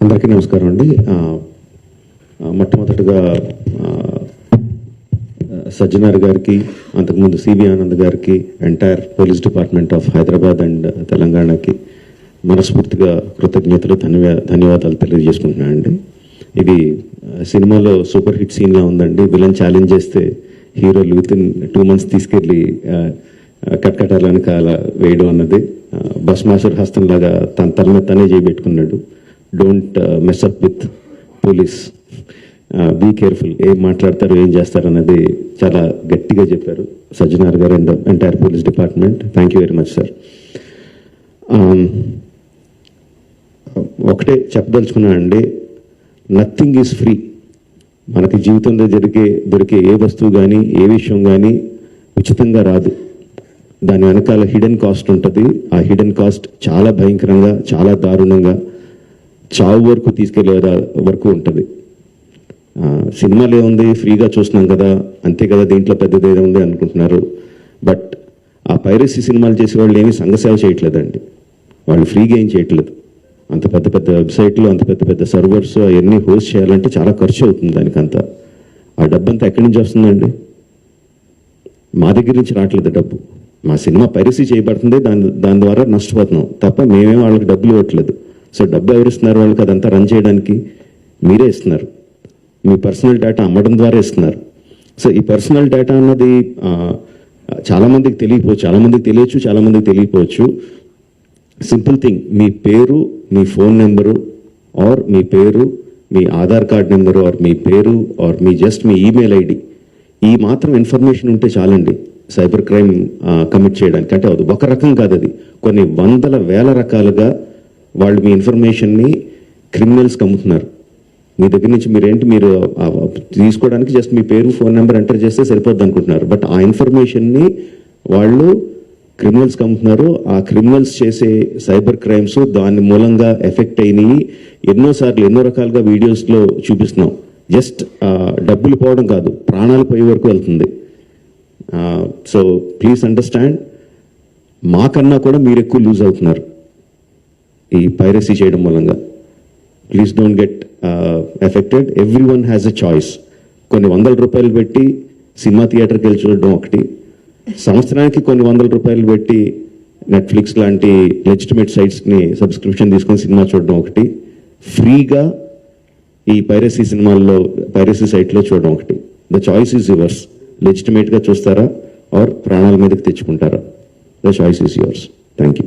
అందరికీ నమస్కారం అండి. మొట్టమొదటిగా మొట్టమొదటగా సజ్జనార్ గారికి అంతకుముందు సిబి ఆనంద్ గారికి entire police department of Hyderabad and తెలంగాణకి మనస్ఫూర్తిగా కృతజ్ఞతలు ధన్యవా ధన్యవాదాలు తెలియజేసుకుంటున్నానండి. ఇది సినిమాలో సూపర్ హిట్ సీన్లా ఉందండి. విలన్ ఛాలెంజ్ చేస్తే హీరోలు విత్ ఇన్ టూ మంత్స్ తీసుకెళ్ళి కట్కటాలను అలా వేయడం అన్నది ఆ, భస్మాసుర హస్తంలాగా తన తలనే తనే చేయబెట్టుకున్నాడు don't mess up with police be careful ఏం మాట్లాడతారు ఏం చేస్తారు అన్నది చాలా గట్టిగా చెప్పారు సజ్జనార్ గారు and entire police department thank you very much sir ఒకటే చెప్పదలుచుకున్నానండి నథింగ్ ఈజ్ ఫ్రీ మనకి జీవితంలో జరిగే దొరికే ఏ వస్తువు కానీ ఏ విషయం కానీ ఉచితంగా రాదు. దాని వెనకాల హిడెన్ కాస్ట్ ఉంటుంది. ఆ హిడెన్ కాస్ట్ చాలా భయంకరంగా చాలా దారుణంగా చావు వరకు తీసుకెళ్ళే వరకు ఉంటుంది. సినిమాలు ఏముంది? ఫ్రీగా చూస్తున్నాం కదా. అంతే కదా దీంట్లో పెద్దది ఉంది అనుకుంటున్నారు. బట్ ఆ పైరసీ సినిమాలు చేసే వాళ్ళు ఏమీ సంఘసేవ చేయట్లేదండి. వాళ్ళు ఫ్రీగా ఏం చేయట్లేదు. అంత పెద్ద పెద్ద వెబ్సైట్లు అంత పెద్ద పెద్ద సర్వర్స్ అవన్నీ హోస్ట్ చేయాలంటే చాలా ఖర్చు అవుతుంది దానికంతా. ఆ డబ్బు అంతా ఎక్కడి నుంచి వస్తుందండి? మా దగ్గర నుంచి రావట్లేదు డబ్బు. మా సినిమా పైరసీ చేయబడుతుంది. దాని దాని ద్వారా నష్టపోతున్నాం. తప్ప మేమేం వాళ్ళకి డబ్బులు ఇవ్వట్లేదు. సో డబ్బు ఎవరు ఇస్తున్నారు వాళ్ళకి అదంతా రన్ చేయడానికి? మీరే ఇస్తున్నారు. మీ పర్సనల్ డేటా అమ్మడం ద్వారా ఇస్తున్నారు. సో ఈ పర్సనల్ డేటా అన్నది చాలామందికి తెలియకపోవచ్చు చాలామందికి తెలియచ్చు చాలామందికి తెలియకపోవచ్చు. సింపుల్ థింగ్ మీ పేరు మీ ఫోన్ నెంబరు ఆర్ మీ పేరు మీ ఆధార్ కార్డ్ నెంబరు ఆర్ మీ పేరు ఆర్ మీ జస్ట్ మీ ఈమెయిల్ ఐడి ఈ మాత్రం ఇన్ఫర్మేషన్ ఉంటే చాలండి. సైబర్ క్రైమ్ కమిట్ చేయడానికి. అంటే అది ఒక రకం కాదు అది. కొన్ని వందల వేల రకాలుగా వాళ్ళు మీ ఇన్ఫర్మేషన్ని క్రిమినల్స్కి అమ్ముతున్నారు మీ దగ్గర నుంచి మీరేంటి మీరు తీసుకోవడానికి జస్ట్ మీ పేరు ఫోన్ నెంబర్ ఎంటర్ చేస్తే సరిపోద్ది అనుకుంటున్నారు. బట్ ఆ ఇన్ఫర్మేషన్ని వాళ్ళు క్రిమినల్స్కి అమ్ముతున్నారు ఆ క్రిమినల్స్ చేసే సైబర్ క్రైమ్స్ దాని మూలంగా ఎఫెక్ట్ అయినాయి. ఎన్నోసార్లు ఎన్నో రకాలుగా వీడియోస్లో చూపిస్తున్నాం. జస్ట్ డబ్బులు పోవడం కాదు ప్రాణాలు పోయే వరకు వెళ్తుంది. సో ప్లీజ్ అండర్స్టాండ్ మాకన్నా కూడా మీరు ఎక్కువ లూజ్ అవుతున్నారు. ఈ పైరసీ చేయడం మూలంగా. Please don't get affected everyone has a choice కొన్ని వందల రూపాయలు పెట్టి సినిమా థియేటర్కి వెళ్ళి చూడడం ఒకటి. సంవత్సరానికి కొన్ని వందల రూపాయలు పెట్టి నెట్ఫ్లిక్స్ లాంటి లెజిటిమేట్ సైట్స్ని సబ్స్క్రిప్షన్ తీసుకొని సినిమా చూడడం ఒకటి. ఫ్రీగా ఈ పైరసీ సినిమాల్లో పైరసీ సైట్లో చూడడం ఒకటి. ద చాయిస్ ఈజ్ యువర్స్ లెజిటిమేట్గా చూస్తారా? ఆర్ ప్రాణాల మీదకి తెచ్చుకుంటారా? The choice is yours thank you